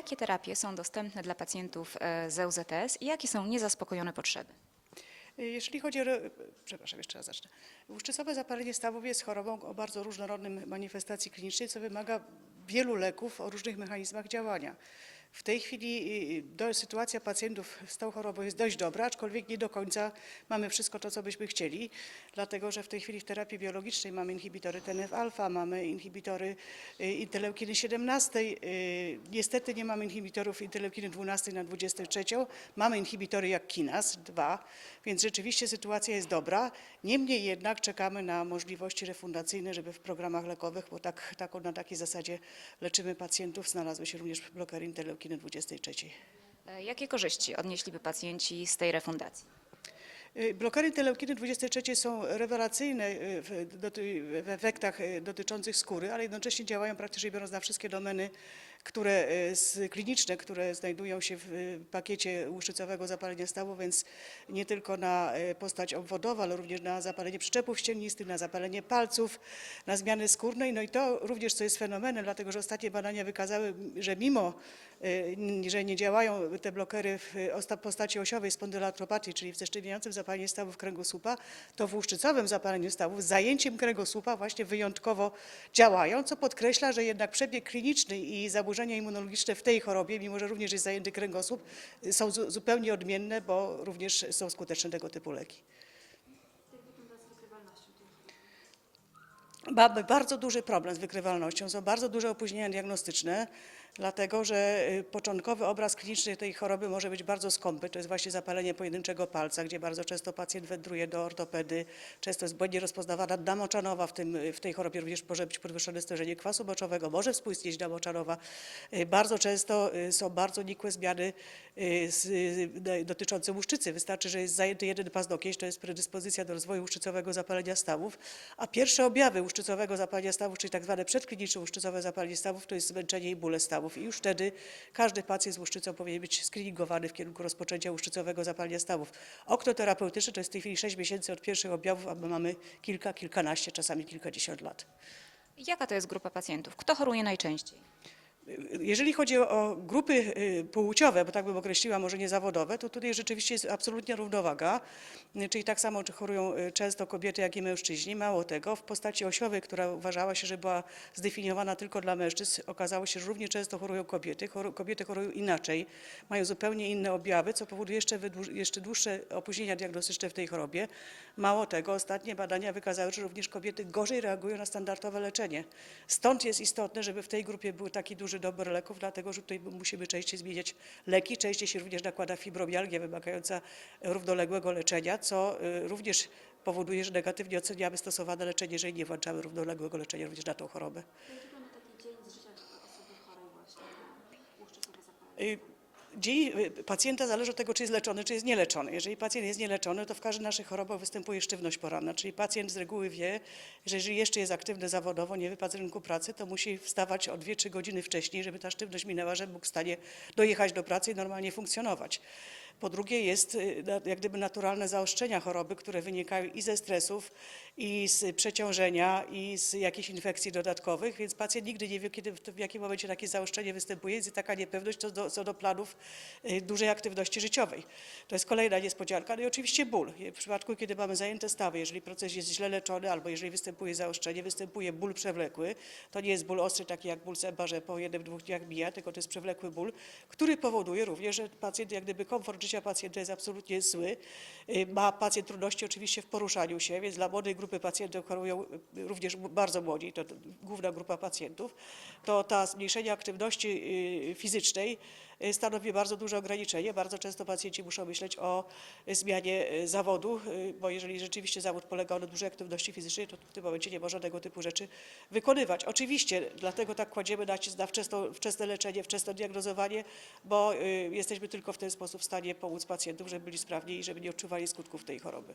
jakie terapie są dostępne dla pacjentów e, z EUZTS i jakie są niezaspokojone potrzeby? Jeśli chodzi o, przepraszam, jeszcze raz zacznę. Łuszczycowe zapalenie stawów jest chorobą o bardzo różnorodnym manifestacji klinicznej, co wymaga wielu leków o różnych mechanizmach działania. W tej chwili y, do, sytuacja pacjentów z tą chorobą jest dość dobra, aczkolwiek nie do końca mamy wszystko to, co byśmy chcieli, dlatego że w tej chwili w terapii biologicznej mamy inhibitory TNF-alfa, mamy inhibitory y, interleukiny 17, y, niestety nie mamy inhibitorów interleukiny 12 na 23, mamy inhibitory jak kinas 2, więc rzeczywiście sytuacja jest dobra. Niemniej jednak czekamy na możliwości refundacyjne, żeby w programach lekowych, bo tak, tak, na takiej zasadzie leczymy pacjentów, znalazły się również blokery interleukiny 23. E, Jakie korzyści odnieśliby pacjenci z tej refundacji? Y, Blokery interleukiny 23 są rewelacyjne y, w, efektach dotyczących skóry, ale jednocześnie działają praktycznie biorąc na wszystkie domeny które, z, kliniczne, które znajdują się w y, pakiecie łuszczycowego zapalenia stawu, więc nie tylko na y, postać obwodowa, ale również na zapalenie przyczepów ścięgnistych, na zapalenie palców, na zmiany skórne. No i to również, co jest fenomenem, dlatego że ostatnie badania wykazały, że mimo, że nie działają te blokery w osta- postaci osiowej spondyloartropatii, czyli w zesztywniającym zapaleniu stawów kręgosłupa, to w łuszczycowym zapaleniu stawów z zajęciem kręgosłupa właśnie wyjątkowo działają, co podkreśla, że jednak przebieg kliniczny i zaburzenia immunologiczne w tej chorobie, mimo że również jest zajęty kręgosłup, y, są zu- zupełnie odmienne, bo również są skuteczne tego typu leki. Mamy bardzo duży problem z wykrywalnością, są bardzo duże opóźnienia diagnostyczne, dlatego że y, początkowy obraz kliniczny tej choroby może być bardzo skąpy. To jest właśnie zapalenie pojedynczego palca, gdzie bardzo często pacjent wędruje do ortopedy, często jest błędnie rozpoznawana dna moczanowa, w, tym, w tej chorobie również może być podwyższone stężenie kwasu moczowego, może współistnieć dna moczanowa. Y, Bardzo często y, są bardzo nikłe zmiany y, y, dotyczące łuszczycy. Wystarczy, że jest zajęty jeden paznokieć, to jest predyspozycja do rozwoju łuszczycowego zapalenia stawów, a pierwsze objawy łuszczycowego zapalenia stawów, czyli tak zwane przedkliniczne łuszczycowe zapalenie stawów, to jest zmęczenie i bóle stawów. I już wtedy każdy pacjent z łuszczycą powinien być screeningowany w kierunku rozpoczęcia łuszczycowego zapalenia stawów. Okno terapeutyczne to jest w tej chwili 6 miesięcy od pierwszych objawów, a my mamy kilka, kilkanaście, czasami kilkadziesiąt lat. Jaka to jest grupa pacjentów? Kto choruje najczęściej? Jeżeli chodzi o grupy y, płciowe, bo tak bym określiła, może nie zawodowe, to tutaj rzeczywiście jest absolutnie równowaga, czyli tak samo chorują y, często kobiety, jak i mężczyźni. Mało tego, w postaci osiowej, która uważała się, że była zdefiniowana tylko dla mężczyzn, okazało się, że równie często chorują kobiety. Kobiety chorują inaczej, mają zupełnie inne objawy, co powoduje jeszcze, jeszcze dłuższe opóźnienia diagnostyczne w tej chorobie. Mało tego, ostatnie badania wykazały, że również kobiety gorzej reagują na standardowe leczenie. Stąd jest istotne, żeby w tej grupie był taki duży dobór leków, dlatego że tutaj musimy częściej zmieniać leki. Częściej się również nakłada fibromialgia wymagająca równoległego leczenia, co y, również powoduje, że negatywnie oceniamy stosowane leczenie, jeżeli nie włączamy równoległego leczenia również na tą chorobę. Jak wygląda taki dzień z życia osoby chorej właśnie zapalenie? Dzień y, pacjenta zależy od tego, czy jest leczony, czy jest nieleczony. Jeżeli pacjent jest nieleczony, to w każdej naszych chorobach występuje sztywność poranna, czyli pacjent z reguły wie, że jeżeli jeszcze jest aktywny zawodowo, nie wypadł z rynku pracy, to musi wstawać o 2-3 godziny wcześniej, żeby ta sztywność minęła, żeby mógł w stanie dojechać do pracy i normalnie funkcjonować. Po drugie jest y, jak gdyby naturalne zaostrzenia choroby, które wynikają i ze stresów, i z przeciążenia, i z jakichś infekcji dodatkowych, więc pacjent nigdy nie wie, kiedy, w jakim momencie takie zaostrzenie występuje. Jest taka niepewność co do, co do planów y, dużej aktywności życiowej. To jest kolejna niespodzianka. No i oczywiście ból. W przypadku, kiedy mamy zajęte stawy, jeżeli proces jest źle leczony, albo jeżeli występuje zaostrzenie, występuje ból przewlekły, to nie jest ból ostry, taki jak ból zęba, że po jednym, dwóch dniach mija, tylko to jest przewlekły ból, który powoduje również, że pacjent, jak gdyby komfort życia pacjenta jest absolutnie zły. Y, Ma pacjent trudności oczywiście w poruszaniu się, więc dla młodej grupy pacjentów chorują y, również bardzo młodzi, to główna grupa pacjentów, to ta zmniejszenie aktywności y, fizycznej stanowi bardzo duże ograniczenie. Bardzo często pacjenci muszą myśleć o y, zmianie y, zawodu, y, bo jeżeli rzeczywiście zawód polega na dużej aktywności fizycznej, to w tym momencie nie można tego typu rzeczy wykonywać. Oczywiście dlatego tak kładziemy nacisk na wczesno, wczesne leczenie, wczesne diagnozowanie, bo y, jesteśmy tylko w ten sposób w stanie pomóc pacjentom, żeby byli sprawni i żeby nie odczuwali skutków tej choroby.